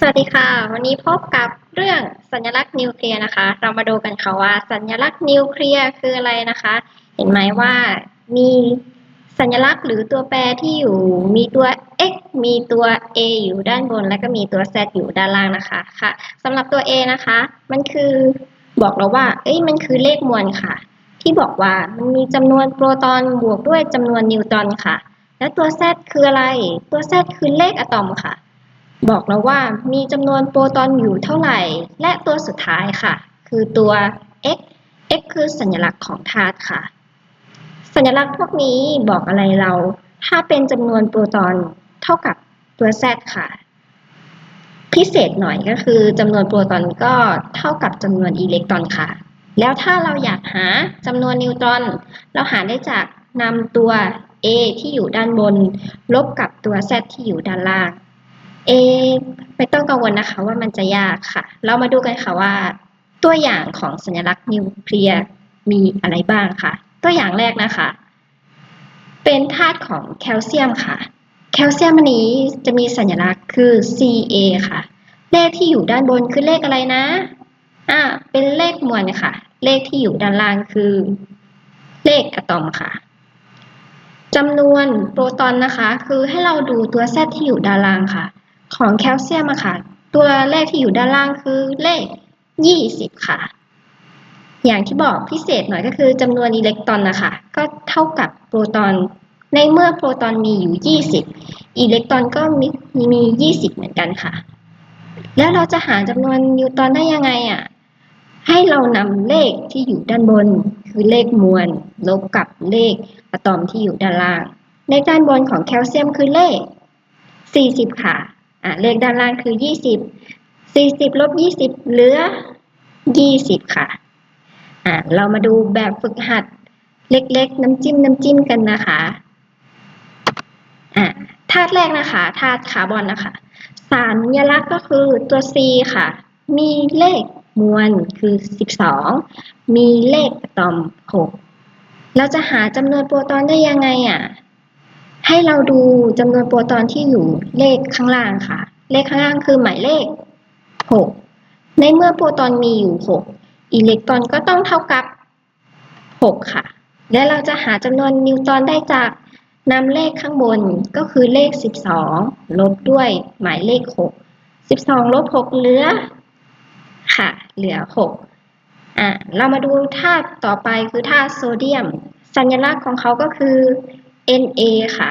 สวัสดีค่ะ วันนี้พบกับเรื่องสัญลักษณ์นิวเคลียร์นะคะ เรามาดูกันค่ะว่า สัญลักษณ์นิวเคลียร์คืออะไรนะคะ เห็นไหมว่ามีสัญลักษณ์หรือตัวแปรที่อยู่มีตัว x มีตัว a อยู่ด้านบน และก็มีตัว z อยู่ด้านล่างนะคะค่ะสำหรับตัว a นะคะ มันคือบอกเราว่า เอ้ยมันคือเลขมวลค่ะ ที่บอกว่ามันมีจำนวนโปรตอนบวกด้วยจำนวนนิวตรอนค่ะ และตัว z คืออะไร ตัว z คือเลขอะตอมค่ะ บอกเราว่ามีจำนวนโปรตอนอยู่เท่าไหร่ และตัวสุดท้ายค่ะ คือตัว x x คือสัญลักษณ์ของธาตุค่ะ สัญลักษณ์พวกนี้บอกอะไรเรา ถ้าเป็นจำนวนโปรตอนเท่ากับตัว z ค่ะ พิเศษหน่อยก็คือจำนวนโปรตอนก็เท่ากับจำนวนอิเล็กตรอนค่ะ แล้วถ้าเราอยากหาจำนวนนิวตรอน เราหาได้จากนำตัว a ที่อยู่ด้านบน ลบกับตัว z ที่อยู่ด้านล่าง เอไม่ต้องกังวลนะคะว่ามันจะยากค่ะ เรามาดูกันค่ะว่า ตัวอย่างของสัญลักษณ์นิวเคลียร์มีอะไรบ้างค่ะ ตัวอย่างแรกนะคะ เป็นธาตุของแคลเซียมค่ะ แคลเซียมนี้จะมีสัญลักษณ์คือ Ca ค่ะ เลขที่อยู่ด้านบนคือเลขอะไรนะอ่าเป็นเลขมวลค่ะ เลขที่อยู่ด้านล่างคือ เลขอะตอมค่ะจำนวนโปรตอนนะคะ คือให้เราดูตัว Z ที่อยู่ด้านล่างค่ะ ของแคลเซียมอะค่ะ ตัวเลขที่อยู่ด้านล่างคือเลข 20 ค่ะ อย่างที่บอกพิเศษหน่อยก็คือจำนวนอิเล็กตรอนนะคะก็เท่ากับโปรตอน ในเมื่อโปรตอนมีอยู่ 20 อิเล็กตรอนก็มีมี 20 เหมือนกันค่ะ แล้วเราจะหาจำนวนนิวตรอนได้ยังไงอะให้เรานำเลขที่อยู่ด้านบน คือเลขมวลลบกับเลขอะตอมที่อยู่ด้านล่าง เลขด้านบนของแคลเซียมคือเลข 40 ค่ะ อะเลขด้านล่างคือ 20 40ลบ20 เหลือ 20 ค่ะอะ เรามาดูแบบฝึกหัดเล็กๆ น้ำจิ้มน้ำจิ้มกันนะคะอะธาตุแรกนะคะธาตุคาร์บอนนะคะสารญลักษณ์ก็คือตัว C ค่ะ มีเลขมวลคือ 12 มีเลขอะตอม 6 เราจะหาจำนวนโปรตอนได้ยังไงอะ ให้เราดูจำนวนโปรตอนที่อยู่เลขข้างล่างค่ะ เลขข้างล่างคือหมายเลข 6 ในเมื่อโปรตอนมีอยู่ 6 อิเล็กตรอนก็ต้องเท่ากับ 6 ค่ะ และเราจะหาจำนวนนิวตรอนได้จากนำเลขข้างบนก็คือเลข 12 ลบด้วยหมายเลข 6 12 ลบ 6 เหลือ ค่ะ เหลือ 6 อะ เรามาดูธาตุต่อไปคือธาตุโซเดียม สัญลักษณ์ของเขาก็คือ Na ค่ะ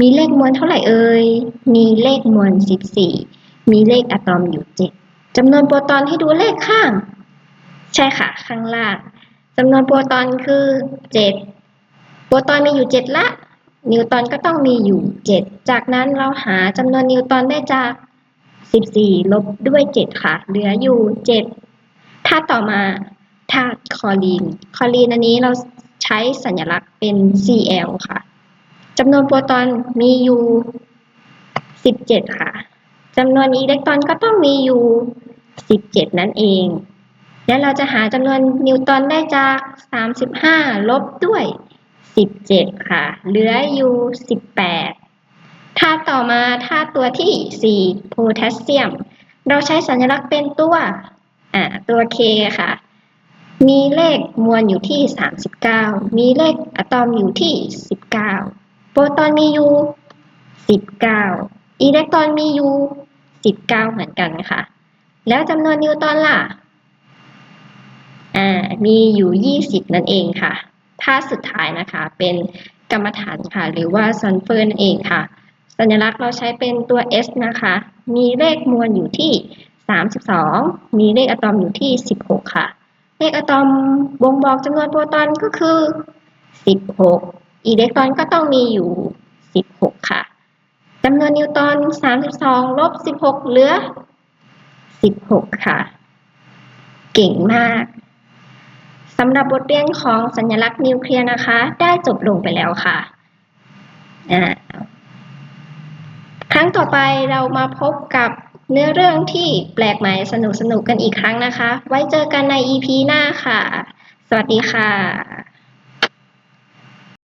มีเลขมวลเท่าไหร่เอ่ย มีเลขมวล 14 มีเลขอะตอมอยู่ 7จำนวนโปรตอนให้ดูเลขข้าง ใช่ค่ะ ข้างล่างจำนวนโปรตอนคือ 7 โปรตอนมีอยู่ 7 ละ นิวตอนก็ต้องมีอยู่ 7 จากนั้นเราหาจำนวนนิวตอนได้จาก 14 ลบด้วย 7 ค่ะ เหลืออยู่7ธาตุต่อมาธาตุคลอรีนคลอรีนอันนี้เราใช้สัญลักษณ์เป็น Cl ค่ะ จำนวนโปรตอนมีอยู่17ค่ะจำนวนอิเล็กตรอนก็ต้องมีอยู่17นั่นเอง และเราจะหาจำนวนนิวตรอนได้จาก35ลบด้วย17ค่ะ เหลืออยู่18ธาตุต่อมาธาตุตัวที่4โพแทสเซียม เราใช้สัญลักษณ์เป็นตัวอ่าตัว K ค่ะ มีเลขมวลอยู่ที่ 39 มีเลขอะตอมอยู่ที่ 19 ตอนมียู19อิเล็กตรอนมียู19เหมือนกันค่ะ แล้วจำนวนนิวตรอนล่ะ อ่า มีอยู่20นั่นเองค่ะธาตุสุดท้ายนะคะเป็นกรรมฐานค่ะ หรือว่าซัลเฟอร์นั่นเองค่ะ สัญลักษณ์เราใช้เป็นตัว S นะคะ มีเลขมวลอยู่ที่ 32 มีเลขอะตอมอยู่ที่ 16 ค่ะ เลขอะตอมบ่งบอกจำนวนโปรตอนก็คือ 16 อิเล็กตรอนก็ต้องมีอยู่ 16 ค่ะจำนวนนิวตรอน 32 ลบ 16 เหลือ 16 ค่ะ เก่งมาก สำหรับบทเรียนของสัญลักษณ์นิวเคลียร์นะคะ ได้จบลงไปแล้วค่ะ ครั้งต่อไปเรามาพบกับเนื้อเรื่องที่แปลกใหม่สนุกสนุกกันอีกครั้งนะคะ ไว้เจอกันใน EP หน้าค่ะ สวัสดีค่ะ